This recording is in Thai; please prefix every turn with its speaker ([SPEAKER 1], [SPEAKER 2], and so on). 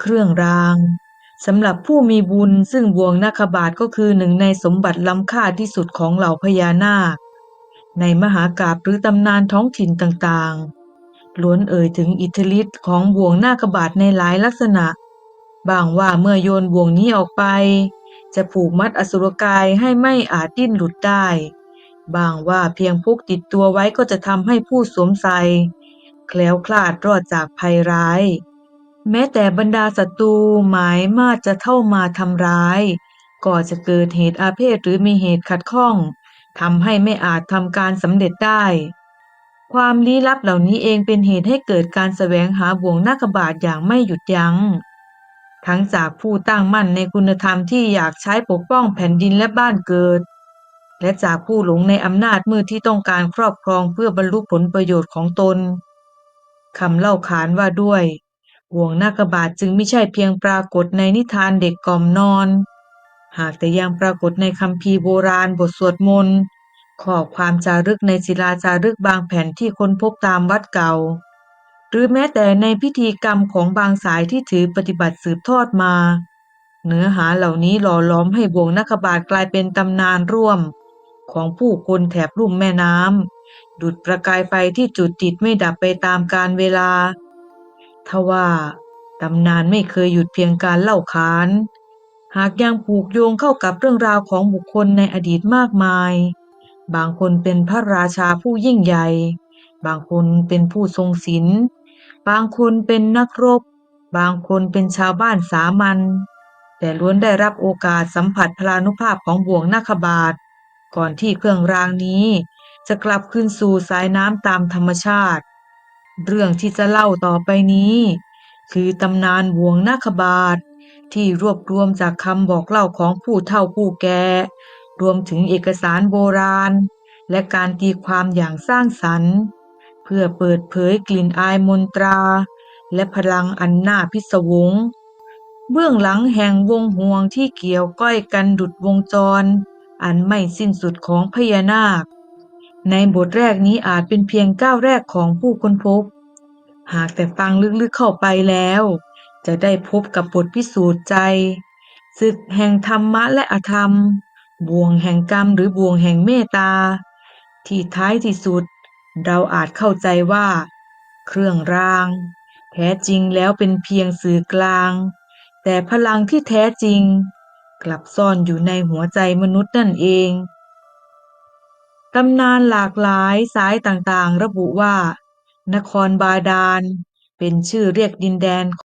[SPEAKER 1] เครื่องรางสำหรับผู้มีบุญซึ่งบ่วงนาคบาทก็คือหนึ่งในสมบัติล้ำค่าที่สุดของเหล่าพญานาค ในมหากาพย์หรือตำนานท้องถิ่นต่างๆ ล้วนเอ่ยถึงอิทธิฤทธิ์ของบ่วงนาคบาทในหลายลักษณะ บางว่าเมื่อโยนบ่วงนี้ออกไป จะผูกมัดอสุรกายให้ไม่อาจดิ้นหลุดได้ บางว่าเพียงพกติดตัวไว้ก็จะทำให้ผู้สวมใส่แคล้วคลาดรอดจากภัยร้าย แม้แต่บรรดาศัตรูหมายมาจะเข้ามาทำร้าย ก็จะเกิดเหตุอาเพศหรือมีเหตุขัดข้องทำให้ไม่อาจทำการสำเร็จได้ ความลี้ลับเหล่านี้เองเป็นเหตุให้เกิดการแสวงหาบ่วงนาคบาทอย่างไม่หยุดยัง้ง ทั้งจากผู้ตั้งมั่นในคุณธรรมที่อยากใช้ปกป้องแผ่นดินและบ้านเกิด และจากผู้หลงในอำนาจมืดที่ต้องการครอบครองเพื่อบรรลุผลประโยชน์ของตนคำเล่าขานว่าด้วย บ่วงนาคบาทจึงไม่ใช่เพียงปรากฏในนิทานเด็กกล่อมนอน หากแต่ยังปรากฏในคัมภีร์โบราณบทสวดมนต์ข้อความจารึกในศิลาจารึกบางแผ่นที่ค้นพบตามวัดเก่า หรือแม้แต่ในพิธีกรรมของบางสายที่ถือปฏิบัติสืบทอดมา เนื้อหาเหล่านี้หล่อล้อมให้บ่วงนาคบาทกลายเป็นตำนานร่วม ของผู้คนแถบลุ่มแม่น้ำดุดประกายไฟที่จุดติดไม่ดับไปตามกาลเวลา ทว่าตำนานไม่เคยหยุดเพียงการเล่าขาน หากยังผูกโยงเข้ากับเรื่องราวของบุคคลในอดีตมากมาย บางคนเป็นพระราชาผู้ยิ่งใหญ่ บางคนเป็นผู้ทรงศีล บางคนเป็นนักรบ บางคนเป็นชาวบ้านสามัญ แต่ล้วนได้รับโอกาสสัมผัสพลานุภาพของบ่วงนาคบาท ก่อนที่เครื่องรางนี้ จะกลับคืนสู่สายน้ำตามธรรมชาติ เรื่องที่จะเล่าต่อไปนี้ คือตำนานบวงนาคบาทที่รวบรวมจากคำบอกเล่าของผู้เฒ่าผู้แก่ รวมถึงเอกสารโบราณ และการตีความอย่างสร้างสรรค์ เพื่อเปิดเผยกลิ่นอายมนตรา และพลังอันน่าพิศวง เบื้องหลังแห่งวงห่วงที่เกี่ยวก้อยกันดุดวงจร อันไม่สิ้นสุดของพญานาค ในบทแรกนี้อาจเป็นเพียงก้าวแรกของผู้ค้นพบ หากแต่ฟังลึกๆเข้าไปแล้ว จะได้พบกับบทพิสูจน์ใจศึกแห่งธรรมะและอธรรม บ่วงแห่งกรรมหรือบ่วงแห่งเมตตา ที่ท้ายที่สุด เราอาจเข้าใจว่า เครื่องราง แท้จริงแล้วเป็นเพียงสื่อกลาง แต่พลังที่แท้จริง กลับซ่อนอยู่ในหัวใจมนุษย์นั่นเองตำนานหลากหลายสายต่างๆ ระบุว่า นครบาดาลเป็นชื่อเรียกดินแดน